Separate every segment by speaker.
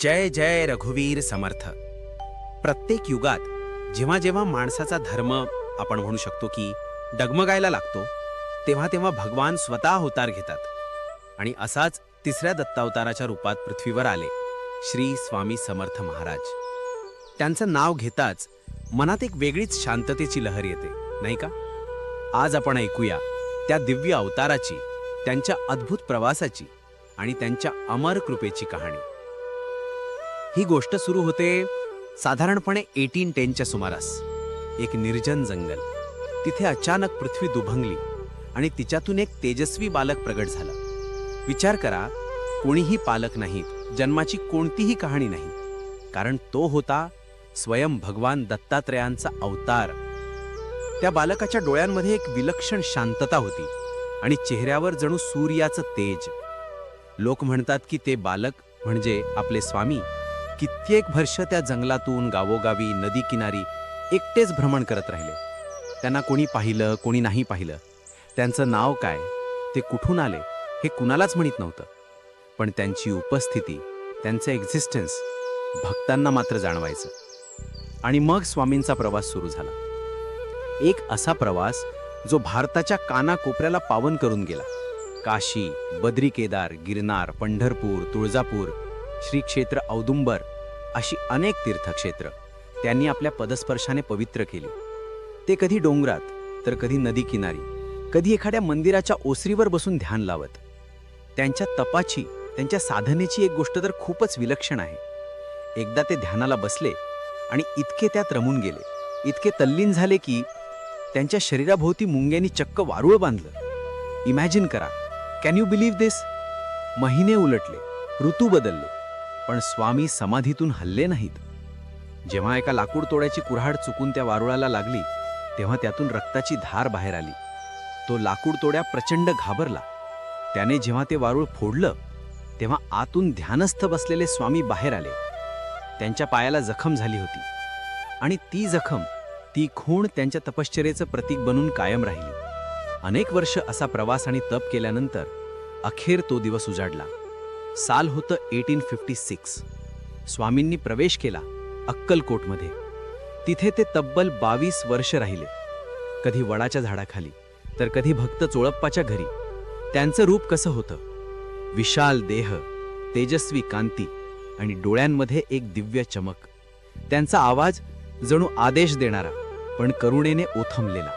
Speaker 1: जय जय रघुवीर समर्थ. प्रत्येक युगात जेव्हा जेव्हा माणसाचा धर्म आपण म्हणू शकतो की डगमगायला लागतो तेव्हा तेव्हा भगवान स्वतः अवतार घेतात. आणि असाच तिसऱ्या दत्तावताराच्या रूपात पृथ्वीवर आले श्री स्वामी समर्थ महाराज. त्यांचं नाव घेताच मनात एक वेगळीच शांततेची लहर येते नाही का? आज आपण ऐकूया त्या दिव्य अवताराची त्यांच्या अद्भुत प्रवासाची आणि त्यांच्या अमर कृपेची कहाणी. ही गोष्ट सुरू होते साधारणपणे एटीन टेनच्या सुमारास. एक निर्जन जंगल. तिथे अचानक पृथ्वी दुभंगली आणि तिच्यातून एक तेजस्वी बालक प्रगट झाला. विचार करा कोणीही पालक नाहीत जन्माची कोणतीही कहाणी नाही. कारण तो होता स्वयं भगवान दत्तात्रयांचा अवतार. त्या बालकाच्या डोळ्यांमध्ये एक विलक्षण शांतता होती आणि चेहऱ्यावर जणू सूर्याचं तेज. लोक म्हणतात की ते बालक म्हणजे आपले स्वामी कित्येक वर्ष त्या जंगलातून गावोगावी नदी किनारी एकटेच भ्रमण करत राहिले. त्यांना कोणी पाहिलं कोणी नाही पाहिलं. त्यांचं नाव काय ते कुठून आले हे कुणालाच म्हणत नव्हतं. पण त्यांची उपस्थिती त्यांचं एक्झिस्टन्स भक्तांना मात्र जाणवायचं. आणि मग स्वामींचा प्रवास सुरू झाला. एक असा प्रवास जो भारताच्या कानाकोपऱ्याला पावन करून गेला. काशी बद्री केदार गिरनार पंढरपूर तुळजापूर श्री क्षेत्र औदुंबर अशी अनेक तीर्थक्षेत्र त्यांनी आपल्या पदस्पर्शाने पवित्र केली. ते कधी डोंगरात तर कधी नदी किनारी कधी एखाद्या मंदिराच्या ओसरीवर बसून ध्यान लावत. त्यांच्या तपाची त्यांच्या साधनेची एक गोष्ट तर खूपच विलक्षण आहे. एकदा ते ध्यानाला बसले आणि इतके त्यात रमून गेले. इतके तल्लीन झाले की त्यांच्या शरीराभोवती मुंग्यांनी चक्क वारुळ बांधलं. इमॅजिन करा कॅन यू बिलीव्ह दिस? महिने उलटले ऋतू बदलले. पण स्वामी समाधीतून हल्ले नाहीत. जेव्हा एका लाकूड तोड्याची कुऱ्हाड चुकून त्या वारुळाला लागली तेव्हा त्यातून रक्ताची धार बाहेर आली. तो लाकूड तोड्या प्रचंड घाबरला. त्याने जेव्हा ते वारुळ फोडलं तेव्हा आतून ध्यानस्थ बसलेले स्वामी बाहेर आले. त्यांच्या पायाला जखम झाली होती. आणि ती जखम ती खूण त्यांच्या तपश्चर्याचं प्रतीक बनून कायम राहिली. अनेक वर्ष असा प्रवास आणि तप केल्यानंतर अखेर तो दिवस उजाडला. साल होतं एटीन फिफ्टी सिक्स. स्वामींनी प्रवेश केला अक्कलकोटमध्ये. तिथे ते तब्बल बावीस वर्ष राहिले. कधी वडाच्या झाडाखाली तर कधी भक्त चोळप्पाच्या घरी. त्यांचं रूप कसं होतं? विशाल देह तेजस्वी कांती आणि डोळ्यांमध्ये एक दिव्य चमक. त्यांचा आवाज जणू आदेश देणारा पण करुणेने ओथंबलेला.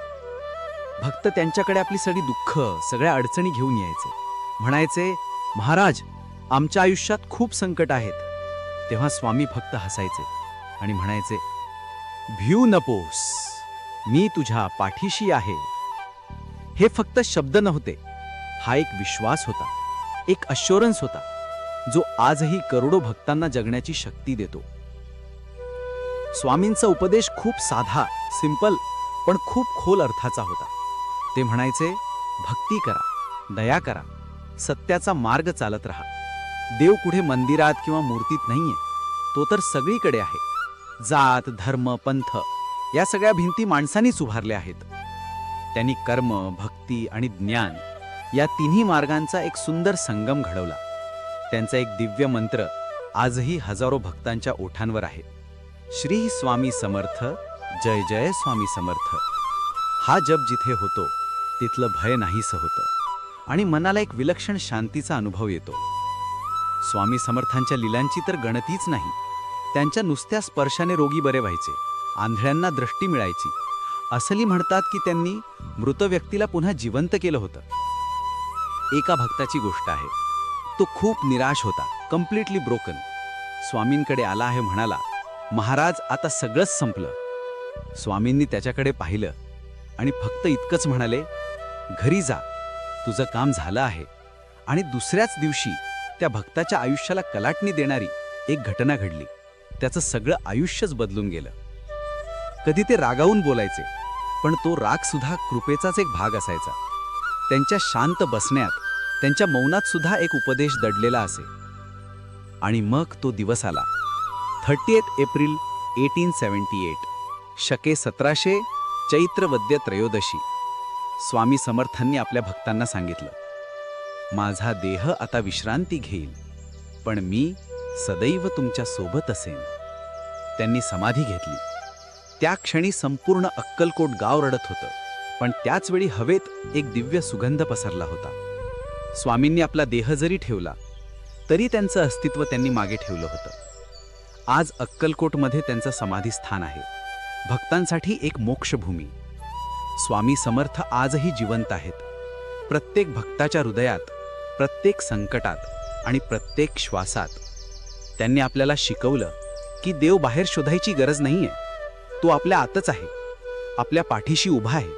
Speaker 1: भक्त त्यांच्याकडे आपली सगळी दुःख सगळ्या अडचणी घेऊन यायचे. म्हणायचे महाराज आमच्या आयुष्यात खूप संकट आहेत. तेव्हा स्वामी फक्त हसायचे आणि म्हणायचे भिऊ नपोस मी तुझ्या पाठीशी आहे. हे फक्त शब्द नव्हते. हा एक विश्वास होता. एक अश्युरन्स होता जो आजही करोडो भक्तांना जगण्याची शक्ती देतो. स्वामींचा उपदेश खूप साधा सिंपल पण खूप खोल अर्थाचा होता. ते म्हणायचे भक्ती करा दया करा. सत्याचा मार्ग चालत राहा. देव कुठे मंदिरात किंवा मूर्तीत नाहीये. तो तर सगळीकडे आहे. जात धर्म पंथ या सगळ्या भिंती माणसांनीच उभारल्या आहेत. त्यांनी कर्म भक्ती आणि ज्ञान या तिन्ही मार्गांचा एक सुंदर संगम घडवला. त्यांचा एक दिव्य मंत्र आजही हजारो भक्तांच्या ओठांवर आहे. श्री स्वामी समर्थ जय जय स्वामी समर्थ. हा जप जिथे होतो तिथलं भय नाहीसं होतं आणि मनाला एक विलक्षण शांतीचा अनुभव येतो. स्वामी समर्थांच्या लिलांची तर गणतीच नाही. त्यांच्या नुसत्या स्पर्शाने रोगी बरे व्हायचे. आंधळ्यांना दृष्टी मिळायची. असली म्हणतात की त्यांनी मृत व्यक्तीला पुन्हा जिवंत केलं होतं. एका भक्ताची गोष्ट आहे. तो खूप निराश होता. कम्प्लिटली ब्रोकन स्वामींकडे आला आहे म्हणाला महाराज आता सगळंच संपलं. स्वामींनी त्याच्याकडे पाहिलं आणि फक्त इतकंच म्हणाले घरी जा. तुझं काम झालं आहे. आणि दुसऱ्याच दिवशी त्या भक्ताच्या आयुष्याला कलाटणी देणारी एक घटना घडली. त्याचं सगळं आयुष्यच बदलून गेलं. कधी ते रागावून बोलायचे पण तो राग सुद्धा कृपेचाच एक भाग असायचा. त्यांच्या शांत बसण्यात त्यांच्या मौनात सुद्धा एक उपदेश दडलेला असे. आणि मग तो दिवस आला. Thirty eighth April eighteen seventy eight शके सतराशे चैत्रवद्य त्रयोदशी. स्वामी समर्थांनी आपल्या भक्तांना सांगितलं. माझा देह आता विश्रांती घेईल पण मी
Speaker 2: सदैव तुमच्यासोबत असेन. त्यांनी समाधी घेतली. त्या क्षणी संपूर्ण अक्कलकोट गाव रडत होतं पण त्याचवेळी हवेत एक दिव्य सुगंध पसरला होता. स्वामींनी आपला देह जरी ठेवला तरी त्यांचं अस्तित्व त्यांनी मागे ठेवलं होतं. आज अक्कलकोटमध्ये त्यांचं समाधीस्थान आहे. भक्तांसाठी एक मोक्षभूमी. स्वामी समर्थ आजही जिवंत आहेत. प्रत्येक भक्ताच्या हृदयात प्रत्येक संकटात आणि प्रत्येक श्वासात त्यांनी आपल्याला शिकवलं की देव बाहेर शोधायची गरज नाहीये. तो आपल्या आतच आहे. आपल्या पाठीशी उभा आहे.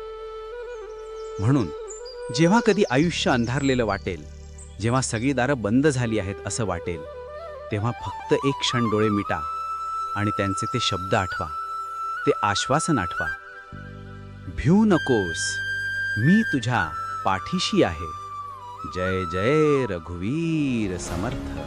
Speaker 2: म्हणून जेव्हा कधी आयुष्य अंधारलेलं वाटेल जेव्हा सगळी दारं बंद झाली आहेत असं वाटेल तेव्हा फक्त एक क्षण डोळे मिटा आणि त्यांचे ते शब्द आठवा. ते आश्वासन आठवा. भिऊ नकोस मी तुझ्या पाठीशी आहे. जय जय रघुवीर समर्थ।